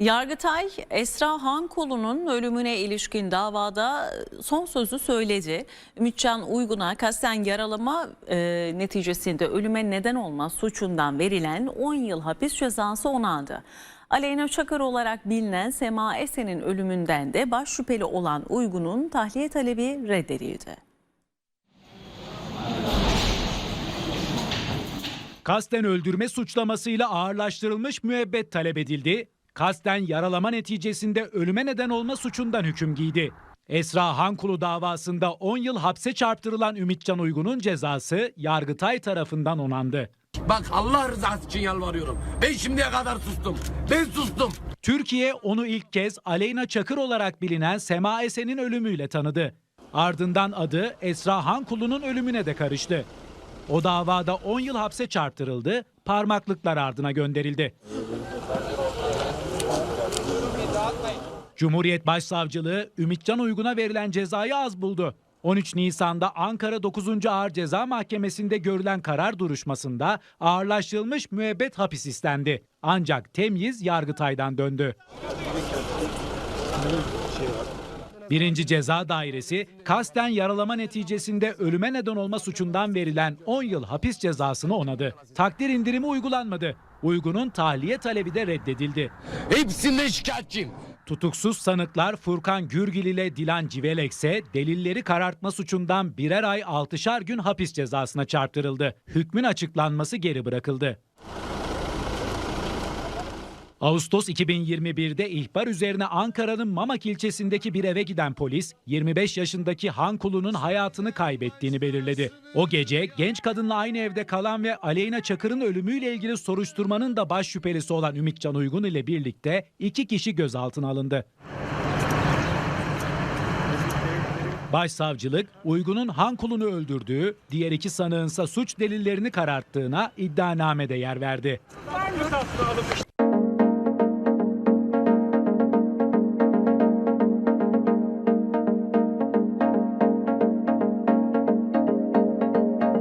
Yargıtay Esra Hankolu'nun ölümüne ilişkin davada son sözü söyledi. Ümitcan Uygun'a kasten yaralama e, neticesinde ölüme neden olma suçundan verilen 10 yıl hapis cezası onandı. Aleyna Çakır olarak bilinen Sema Esen'in ölümünden de baş şüpheli olan Uygun'un tahliye talebi reddedildi. Kasten öldürme suçlamasıyla ağırlaştırılmış müebbet talep edildi. Kasten yaralama neticesinde ölüme neden olma suçundan hüküm giydi. Esra Hankulu davasında 10 yıl hapse çarptırılan Ümitcan Uygun'un cezası Yargıtay tarafından onandı. Bak Allah rızası için yalvarıyorum. Ben şimdiye kadar sustum. Ben sustum. Türkiye onu ilk kez Aleyna Çakır olarak bilinen Sema Esen'in ölümüyle tanıdı. Ardından adı Esra Hankulu'nun ölümüne de karıştı. O davada 10 yıl hapse çarptırıldı, parmaklıklar ardına gönderildi. Cumhuriyet Başsavcılığı Ümitcan Uygun'a verilen cezayı az buldu. 13 Nisan'da Ankara 9. Ağır Ceza Mahkemesi'nde görülen karar duruşmasında ağırlaştırılmış müebbet hapis istendi. Ancak temyiz Yargıtay'dan döndü. Birinci Ceza Dairesi kasten yaralama neticesinde ölüme neden olma suçundan verilen 10 yıl hapis cezasını onadı. Takdir indirimi uygulanmadı. Uygun'un tahliye talebi de reddedildi. Hepsinden şikayetçiyim. Tutuksuz sanıklar Furkan Gürgil ile Dilan Civelek ise delilleri karartma suçundan birer ay altışar gün hapis cezasına çarptırıldı. Hükmün açıklanması geri bırakıldı. Ağustos 2021'de ihbar üzerine Ankara'nın Mamak ilçesindeki bir eve giden polis 25 yaşındaki Han Kulu'nun hayatını kaybettiğini belirledi. O gece genç kadınla aynı evde kalan ve Aleyna Çakır'ın ölümüyle ilgili soruşturmanın da baş şüphelisi olan Ümitcan Uygun ile birlikte iki kişi gözaltına alındı. Başsavcılık Uygun'un Han Kulu'nu öldürdüğü, diğer iki sanığınsa suç delillerini kararttığına iddianamede yer verdi.